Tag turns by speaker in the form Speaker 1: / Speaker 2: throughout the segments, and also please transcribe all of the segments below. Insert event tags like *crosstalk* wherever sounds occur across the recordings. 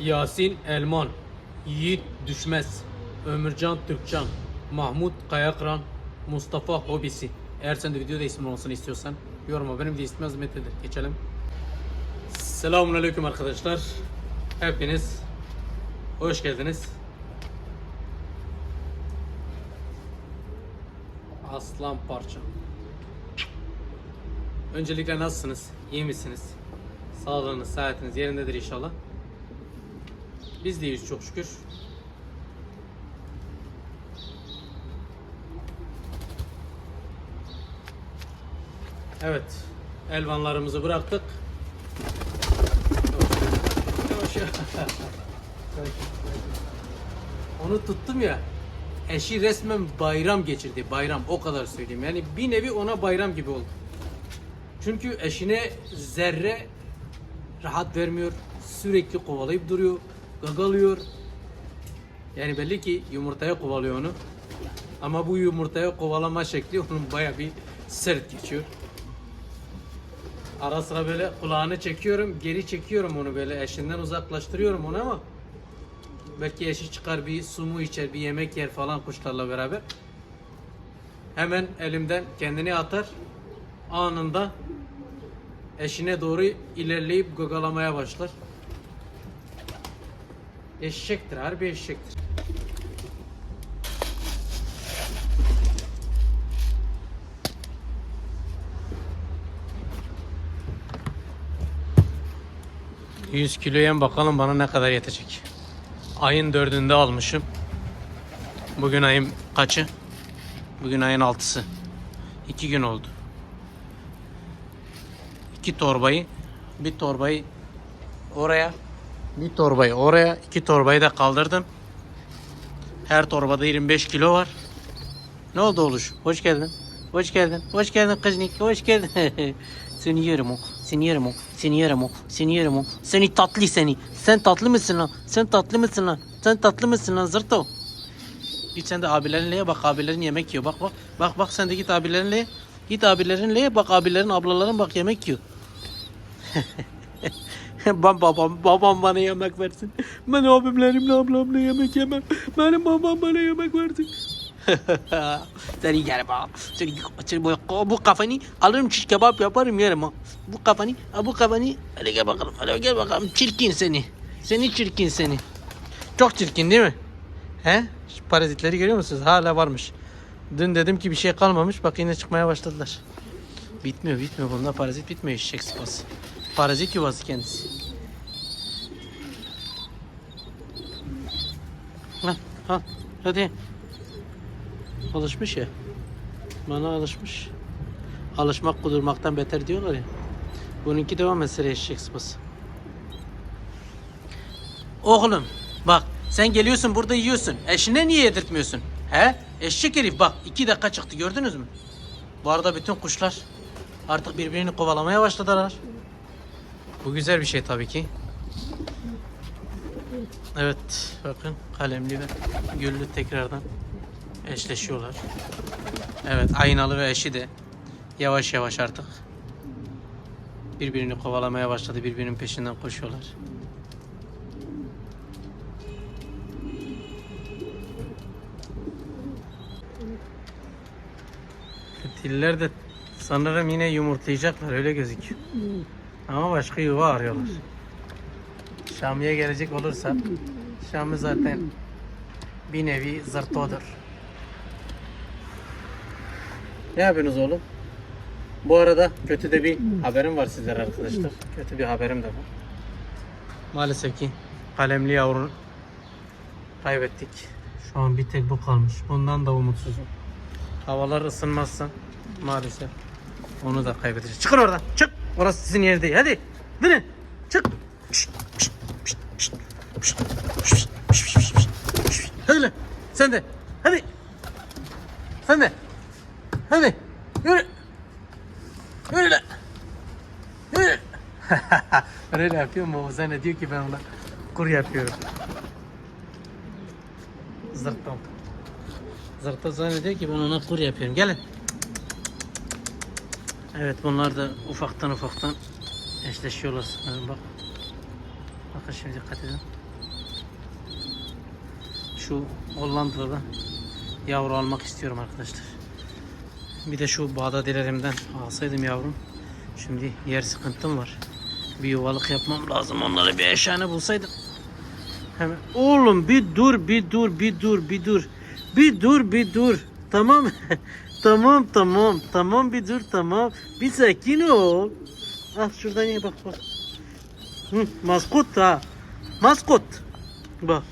Speaker 1: Yasin Elman, Yiğit Düşmez, Ömürcan Türkcan, Mahmut Kayakran, Mustafa Hobisi. Eğer sen de videoda ismin olsun istiyorsan yoruma benim de ismim eder. Geçelim. Selamun Aleyküm arkadaşlar. Hepiniz hoş geldiniz. Aslan parça. Öncelikle nasılsınız? İyi misiniz? Sağlığınız, sıhhatiniz yerindedir inşallah. Biz de iyiyiz çok şükür. Evet. Elvanlarımızı bıraktık. Onu tuttum ya. Eşi resmen bayram geçirdi. Bayram o kadar söyleyeyim. Yani bir nevi ona bayram gibi oldu. Çünkü eşine zerre rahat vermiyor. Sürekli kovalayıp duruyor. Gagalıyor. Yani belli ki yumurtaya kovalıyor onu. Ama bu yumurtaya kovalama şekli onun baya bir sert geçiyor. Ara sıra böyle kulağını çekiyorum, geri çekiyorum onu böyle eşinden uzaklaştırıyorum onu ama belki eşi çıkar bir su mu içer, bir yemek yer falan kuşlarla beraber. Hemen elimden kendini atar. Anında eşine doğru ilerleyip gagalamaya başlar. Eşektir, harbi eşektir. ...100 kiloya bakalım bana ne kadar yetecek. Ayın dördünde almışım. Bugün ayın kaçı? Bugün ayın altısı. İki gün oldu. İki torbayı, bir torbayı oraya, bir torbayı oraya, iki torbayı da kaldırdım. Her torbada 25 kilo var. Ne oldu oluş? Hoş geldin. Hoş geldin. Hoş geldin kıznik. Hoş geldin. *laughs* seni yerim o. Seni yerim o. Seni yerim o. Seni yerim o. Seni tatlı seni. Sen tatlı mısın lan? Sen tatlı mısın lan? Sen tatlı mısın lan zırto? Git sen de abilerinle ye bak abilerin yemek yiyor. Bak bak. Bak bak sen de git abilerinle ye. Git abilerinle ye. Bak abilerin ablaların bak yemek yiyor. *laughs* babam babam bana yemek versin. Ben abimlerimle ablamla yemek yemem. Benim babam bana yemek versin. *laughs* Seni yerim ha. Seni, bu, kafanı alırım şiş kebap yaparım yerim ha. Bu kafanı, bu kafanı. Hadi gel bakalım. Hadi gel bakalım. Çirkin seni. Seni çirkin seni. Çok çirkin değil mi? He? Şu parazitleri görüyor musunuz? Hala varmış. Dün dedim ki bir şey kalmamış. Bak yine çıkmaya başladılar. Bitmiyor bitmiyor. Bunda parazit bitmiyor eşek sıpası. Parazit yuvası kendisi. Ha, hadi. Alışmış ya. Bana alışmış. Alışmak kudurmaktan beter diyorlar ya. Bununki devam etsene eşek sıpası. Oğlum bak sen geliyorsun burada yiyorsun. Eşine niye yedirtmiyorsun? He? Eşek herif bak iki dakika çıktı gördünüz mü? Bu arada bütün kuşlar artık birbirini kovalamaya başladılar. Bu güzel bir şey tabii ki. Evet bakın kalemli ve güllü tekrardan eşleşiyorlar. Evet aynalı ve eşi de yavaş yavaş artık birbirini kovalamaya başladı. Birbirinin peşinden koşuyorlar. Diller de sanırım yine yumurtlayacaklar öyle gözüküyor. Ama başka yuva arıyorlar. Şami'ye gelecek olursa Şami zaten bir nevi zırtodur. Ne yapıyorsunuz oğlum? Bu arada kötü de bir haberim var sizlere arkadaşlar. Kötü bir haberim de var. Maalesef ki kalemli yavrunu kaybettik. Şu an bir tek bu kalmış. Bundan da umutsuzum. Havalar ısınmazsa maalesef onu da kaybedeceğiz. Çıkın oradan. Çık. Orası sizin yer değil. Hadi. Dönün. Çık. Şşt, şşt, şşt, şşt, şşt, şşt, şşt, şşt. Hadi lan. Sen de. Hadi. Sen de. Hadi. Yürü. Yürü lan. Yürü. ben *laughs* öyle yapıyorum baba. Zannediyor ki ben ona kur yapıyorum. Zırttan. Zırta zannediyor ki ben ona kur yapıyorum. Gelin. Evet bunlar da ufaktan ufaktan eşleşiyorlar sanırım bak. Bakın şimdi dikkat edin. Şu Hollanda'da yavru almak istiyorum arkadaşlar. Bir de şu bağdadilerimden alsaydım yavrum. Şimdi yer sıkıntım var. Bir yuvalık yapmam lazım. Onlara bir eşhane bulsaydım. Hemen. Oğlum bir dur, bir dur, bir dur, bir dur. Bir dur, bir dur. *laughs* Tamam. tamam, tamam. Tamam bir dur, tamam. Bir sakin ol. Ah şuradan ye bak bak. Hı, maskot ha. Maskot. Bak.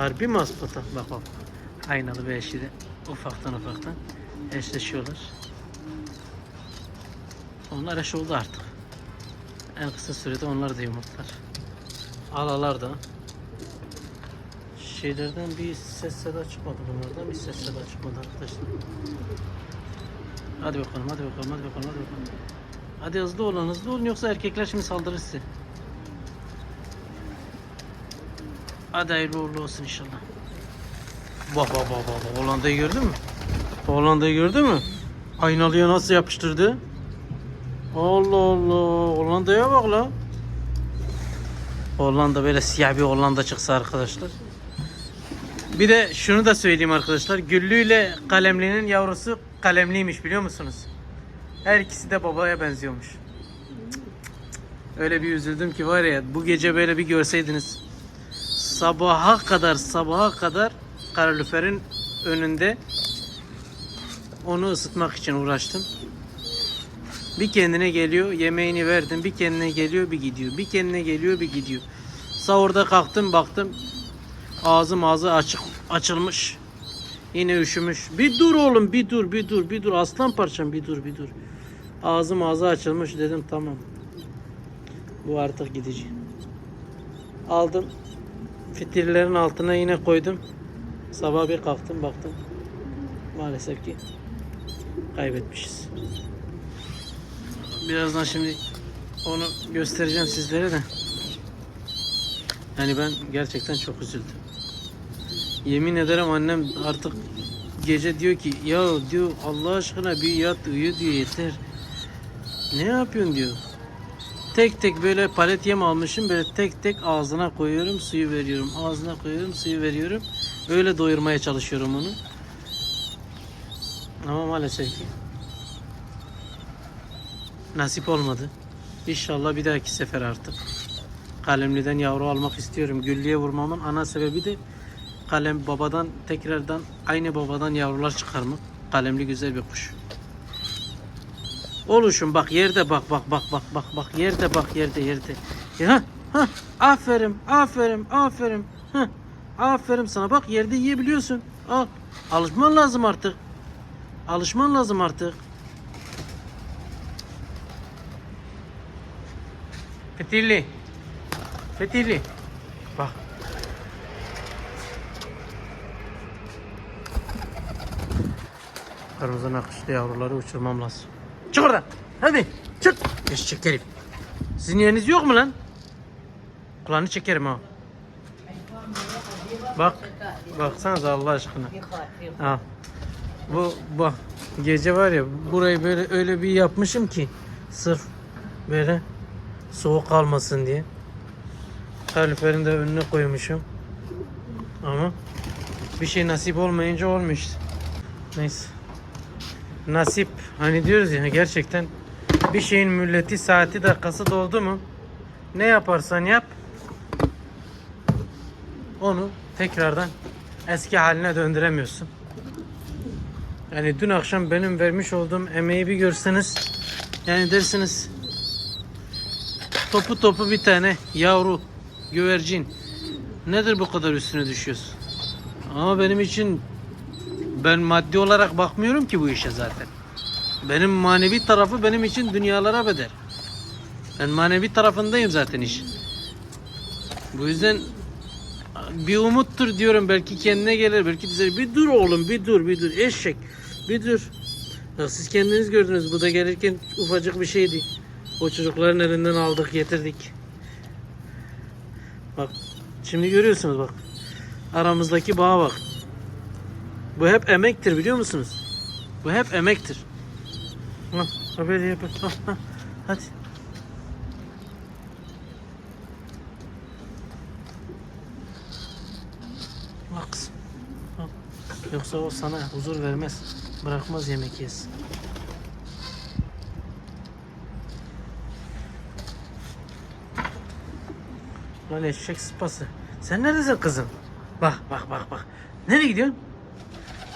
Speaker 1: Harbi maskota. Bak bak. Aynalı bir eşi de ufaktan ufaktan eşleşiyorlar. Onlar eş oldu artık. En kısa sürede onlar da yumurtlar. Alalar da. Şeylerden bir ses seda çıkmadı bunlardan bir ses seda çıkmadı arkadaşlar. Hadi bakalım hadi bakalım hadi bakalım hadi bakalım. Hadi hızlı olun hızlı olun yoksa erkekler şimdi saldırır size. Hadi hayırlı uğurlu olsun inşallah. Bak bak bak bak. Hollanda'yı gördün mü? Hollanda'yı gördün mü? Aynalıya nasıl yapıştırdı? Allah Allah. Hollanda'ya bak la. Hollanda böyle siyah bir Hollanda çıksa arkadaşlar. Bir de şunu da söyleyeyim arkadaşlar. Güllü ile Kalemli'nin yavrusu Kalemliymiş biliyor musunuz? Her ikisi de babaya benziyormuş. Öyle bir üzüldüm ki var ya bu gece böyle bir görseydiniz. Sabaha kadar sabaha kadar kaloriferin önünde onu ısıtmak için uğraştım. Bir kendine geliyor, yemeğini verdim. Bir kendine geliyor, bir gidiyor. Bir kendine geliyor, bir gidiyor. Sahurda kalktım, baktım. Ağzım ağzı açık açılmış. Yine üşümüş. Bir dur oğlum, bir dur, bir dur, bir dur. Aslan parçam, bir dur, bir dur. Ağzım ağzı açılmış dedim tamam. Bu artık gidici. Aldım. Fitillerin altına yine koydum. Sabah bir kalktım baktım. Maalesef ki kaybetmişiz. Birazdan şimdi onu göstereceğim sizlere de. Yani ben gerçekten çok üzüldüm. Yemin ederim annem artık gece diyor ki ya diyor Allah aşkına bir yat uyu diyor yeter. Ne yapıyorsun diyor. Tek tek böyle palet yem almışım böyle tek tek ağzına koyuyorum suyu veriyorum. Ağzına koyuyorum suyu veriyorum. Öyle doyurmaya çalışıyorum onu. Ama maalesef ki nasip olmadı. İnşallah bir dahaki sefer artık. Kalemliden yavru almak istiyorum. Güllüye vurmamın ana sebebi de kalem babadan tekrardan aynı babadan yavrular çıkarmak. Kalemli güzel bir kuş. Oluşum bak yerde bak bak bak bak bak bak yerde bak yerde yerde. Ya ha aferin aferin aferin. Ha aferin sana bak yerde yiyebiliyorsun. Al. Alışman lazım artık. Alışman lazım artık. Fetili. Fetili. Bak. Kırmızı nakışlı yavruları uçurmam lazım. Çık oradan. Hadi. Çık. Geç çekerim. Sizin yeriniz yok mu lan? Kulağını çekerim ha. Bak. Baksanıza Allah aşkına. Ha. Bu bak gece var ya burayı böyle öyle bir yapmışım ki sırf böyle soğuk kalmasın diye. Kaloriferin de önüne koymuşum. Ama bir şey nasip olmayınca işte. Neyse. Nasip hani diyoruz ya gerçekten bir şeyin mülleti saati dakikası doldu mu ne yaparsan yap onu tekrardan eski haline döndüremiyorsun. Yani dün akşam benim vermiş olduğum emeği bir görseniz yani dersiniz topu topu bir tane yavru güvercin nedir bu kadar üstüne düşüyorsun? Ama benim için ben maddi olarak bakmıyorum ki bu işe zaten. Benim manevi tarafı benim için dünyalara bedel. Ben manevi tarafındayım zaten iş. Bu yüzden bir umuttur diyorum belki kendine gelir belki bize bir dur oğlum bir dur bir dur eşek bir dur. Ya siz kendiniz gördünüz bu da gelirken ufacık bir şeydi. O çocukların elinden aldık getirdik. Bak şimdi görüyorsunuz bak. Aramızdaki bağa bak. Bu hep emektir biliyor musunuz? Bu hep emektir. Lan haberi yapın. Hadi. Bak kızım. Yoksa o sana huzur vermez. Bırakmaz yemek yesin. Lan eşek sıpası. Sen neredesin kızım? Bak bak bak bak. Nereye gidiyorsun?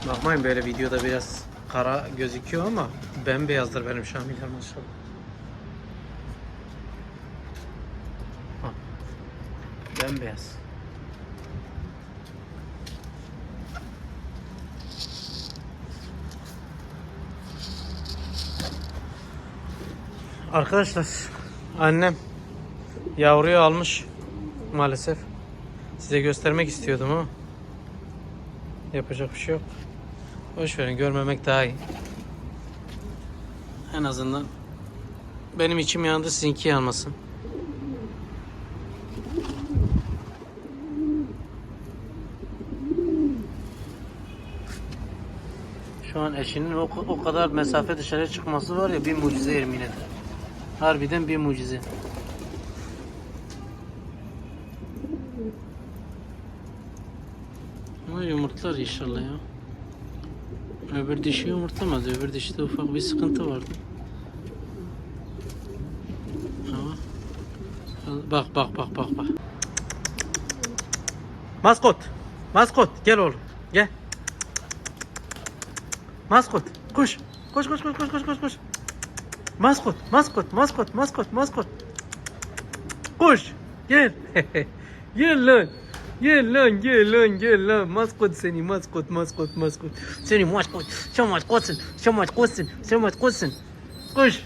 Speaker 1: Bakmayın böyle videoda biraz kara gözüküyor ama bembeyazdır benim Şamiller maşallah. Bak. Bembeyaz. Arkadaşlar annem yavruyu almış maalesef. Size göstermek istiyordum ama yapacak bir şey yok. Boş verin görmemek daha iyi. En azından benim içim yandı sizinki yanmasın. Şu an eşinin o, o kadar mesafe dışarı çıkması var ya bir mucize yemin ederim. Harbiden bir mucize. Ama yumurtlar inşallah ya. Öbür dişi yumurtlamadı. Öbür dişide ufak bir sıkıntı vardı. Ama bak bak bak bak bak. Maskot. Maskot gel oğlum. Gel. Maskot. Koş. Koş koş koş koş koş koş koş. Maskot, maskot, maskot, maskot, maskot. Koş. Gel. *laughs* gel lan. Gel lan, gel lan, gel lan. Maskot seni, maskot, maskot, maskot. Seni maskot. Sen maskotsun. Sen maskotsun. Sen maskotsun. Koş.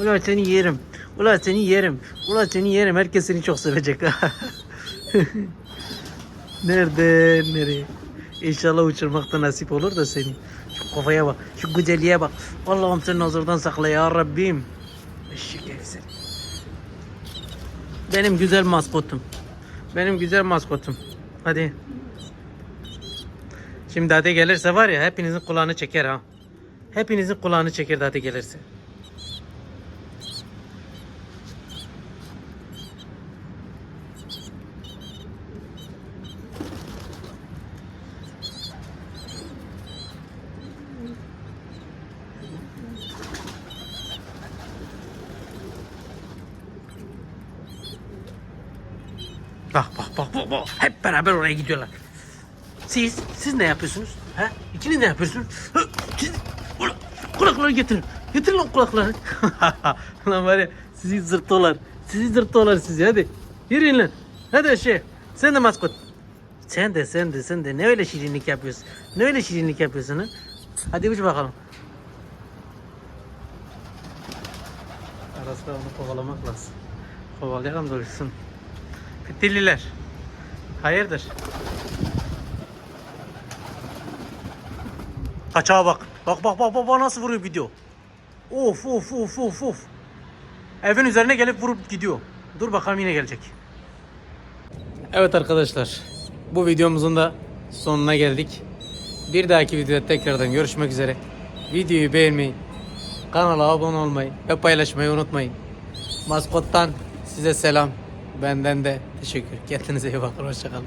Speaker 1: Ulan seni yerim. Ulan seni yerim. Ulan seni yerim. Herkes seni çok sevecek. *laughs* Nerede? Nereye? İnşallah uçurmakta nasip olur da seni. Şu kafaya bak. Şu güzelliğe bak. Allah'ım seni nazardan sakla ya Rabbim. Eşek. Benim güzel maskotum. Benim güzel maskotum. Hadi. Şimdi Dade gelirse var ya hepinizin kulağını çeker ha. Hepinizin kulağını çeker Dade gelirse. Bak bak bak. Hep beraber oraya gidiyorlar. Siz, siz ne yapıyorsunuz? Ha? İkiniz ne yapıyorsunuz? Siz, Ula, kulakları getirin. Getirin lan kulakları. *laughs* lan var ya sizi zırtolar. Sizi zırtolar sizi hadi. Yürüyün lan. Hadi şey. Sen de maskot. Sen de sen de sen de ne öyle şirinlik yapıyorsun? Ne öyle şirinlik yapıyorsun ha? Hadi uç bakalım. Arasında onu kovalamak lazım. Kovalayalım da uyusun. Fitilliler. Hayırdır? Kaçağa bak. Bak bak bak bak nasıl vuruyor gidiyor. Of of of of of. Evin üzerine gelip vurup gidiyor. Dur bakalım yine gelecek. Evet arkadaşlar. Bu videomuzun da sonuna geldik. Bir dahaki videoda tekrardan görüşmek üzere. Videoyu beğenmeyi, kanala abone olmayı ve paylaşmayı unutmayın. Maskottan size selam. Benden de teşekkür. Kendinize iyi bakın. Hoşçakalın.